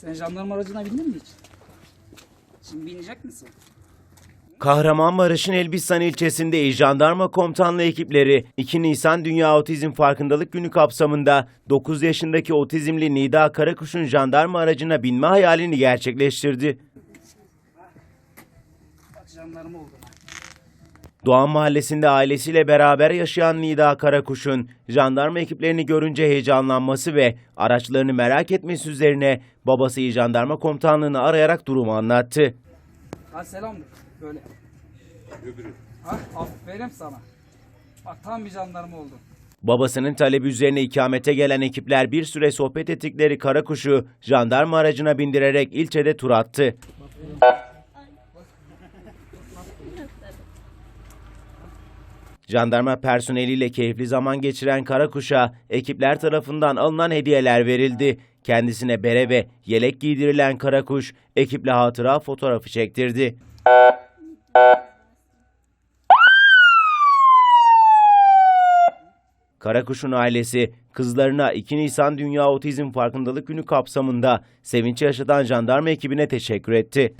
Sen jandarma aracına bindin mi hiç? Şimdi binecek misin? Kahramanmaraş'ın Elbistan ilçesinde İl Jandarma Komutanlığı ekipleri 2 Nisan Dünya Otizm Farkındalık Günü kapsamında 9 yaşındaki otizmli Nida Karakuş'un jandarma aracına binme hayalini gerçekleştirdi. Bak jandarma oldu. Doğan Mahallesi'nde ailesiyle beraber yaşayan Nida Karakuş'un jandarma ekiplerini görünce heyecanlanması ve araçlarını merak etmesi üzerine babası İl Jandarma Komutanlığı'nı arayarak durumu anlattı. Ha selamdır. Böyle. Ha aferin sana. Bak tam bir jandarma oldun. Babasının talebi üzerine ikamete gelen ekipler bir süre sohbet ettikleri Karakuş'u jandarma aracına bindirerek ilçede tur attı. Jandarma personeliyle keyifli zaman geçiren Karakuş'a ekipler tarafından alınan hediyeler verildi. Kendisine bere ve yelek giydirilen Karakuş ekiple hatıra fotoğrafı çektirdi. Karakuş'un ailesi kızlarına 2 Nisan Dünya Otizm Farkındalık Günü kapsamında sevinç yaşatan jandarma ekibine teşekkür etti.